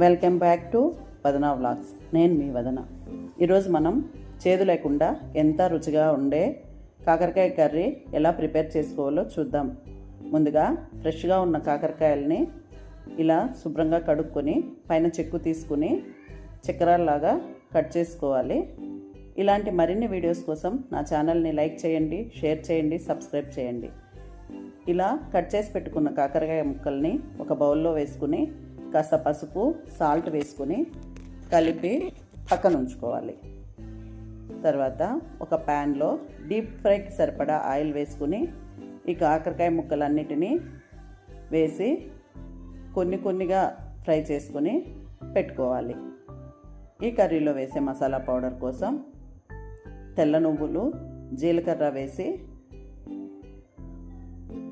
Welcome back to Vadana vlogs. నేను మీ వదన. ఈరోజు మనం చేదు లేకుండా ఎంత రుచిగా ఉండే కాకరకాయ కర్రీ ఎలా ప్రిపేర్ చేసుకోవాలో చూద్దాం. ముందుగా ఫ్రెష్గా ఉన్న కాకరకాయల్ని ఇలా శుభ్రంగా కడుక్కొని పైన చెక్కు తీసుకుని చక్రాల్లాగా కట్ చేసుకోవాలి. ఇలాంటి మరిన్ని వీడియోస్ కోసం నా ఛానల్ని లైక్ చేయండి షేర్ చేయండి సబ్స్క్రైబ్ చేయండి. ఇలా కట్ చేసి పెట్టుకున్న కాకరకాయ ముక్కల్ని ఒక బౌల్లో వేసుకుని కాస్త పసుపు సాల్ట్ వేసుకుని కలిపి పక్కన ఉంచుకోవాలి. తర్వాత ఒక ప్యాన్లో డీప్ ఫ్రైకి సరిపడా ఆయిల్ వేసుకుని ఈ కాకరకాయ ముక్కలన్నిటినీ వేసి కొన్ని కొన్నిగా ఫ్రై చేసుకుని పెట్టుకోవాలి. ఈ కర్రీలో వేసే మసాలా పౌడర్ కోసం తెల్ల నువ్వులు జీలకర్ర వేసి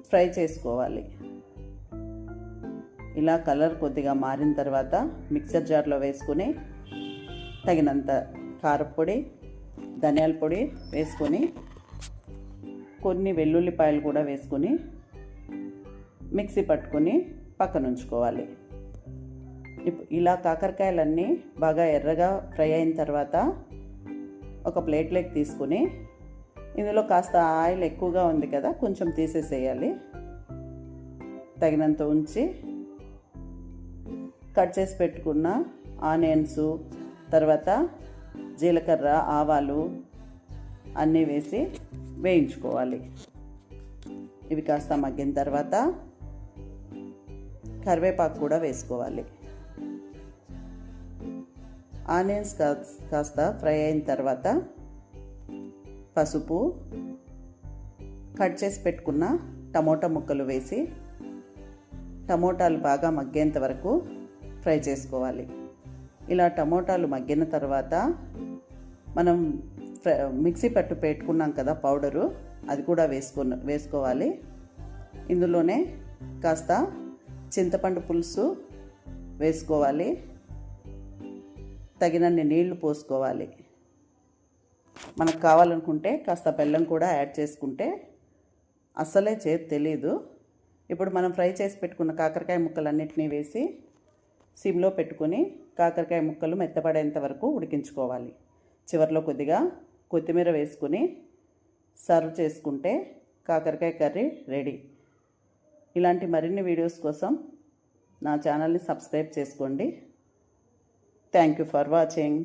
ఫ్రై చేసుకోవాలి. ఇలా కలర్ కొద్దిగా మారిన తర్వాత మిక్సర్ జార్లో వేసుకుని తగినంత కారపొడి ధనియాల పొడి వేసుకొని కొన్ని వెల్లుల్లిపాయలు కూడా వేసుకొని మిక్సీ పట్టుకొని పక్కన ఉంచుకోవాలి. ఇప్- ఇలా కాకరకాయలన్నీ బాగా ఎర్రగా ఫ్రై అయిన తర్వాత ఒక ప్లేట్లోకి తీసుకుని ఇందులో కాస్త ఆయిల్ ఎక్కువగా ఉంది కదా కొంచెం తీసేసేయాలి. తగినంత ఉంచి కట్ చేసి పెట్టుకున్న ఆనియన్స్ తర్వాత జీలకర్ర ఆవాలు అన్నీ వేసి వేయించుకోవాలి. ఇవి కాస్త మగ్గిన తర్వాత కరివేపాకు కూడా వేసుకోవాలి. ఆనియన్స్ కాస్త ఫ్రై అయిన తర్వాత పసుపు కట్ చేసి పెట్టుకున్న టమోటా ముక్కలు వేసి టమోటాలు బాగా మగ్గేంత వరకు ఫ్రై చేసుకోవాలి. ఇలా టమోటాలు మగ్గిన తర్వాత మనం మిక్సీ పట్టు పెట్టుకున్నాం కదా పౌడరు అది కూడా వేసుకున్న వేసుకోవాలి. ఇందులోనే కాస్త చింతపండు పులుసు వేసుకోవాలి. తగినన్ని నీళ్ళు పోసుకోవాలి. మనకు కావాలనుకుంటే కాస్త బెల్లం కూడా యాడ్ చేసుకుంటే అస్సలే చేతి తెలీదు. ఇప్పుడు మనం ఫ్రై చేసి పెట్టుకున్న కాకరకాయ ముక్కలన్నిటినీ వేసి సిమ్లో పెట్టుకొని కాకరకాయ ముక్కలు మెత్తపడేంత వరకు ఉడికించుకోవాలి. చివరిలో కొద్దిగా కొత్తిమీర వేసుకుని సర్వ్ చేసుకుంటే కాకరకాయ కర్రీ రెడీ. ఇలాంటి మరిన్ని వీడియోస్ కోసం నా ఛానల్ని సబ్స్క్రైబ్ చేసుకోండి. Thank you for watching.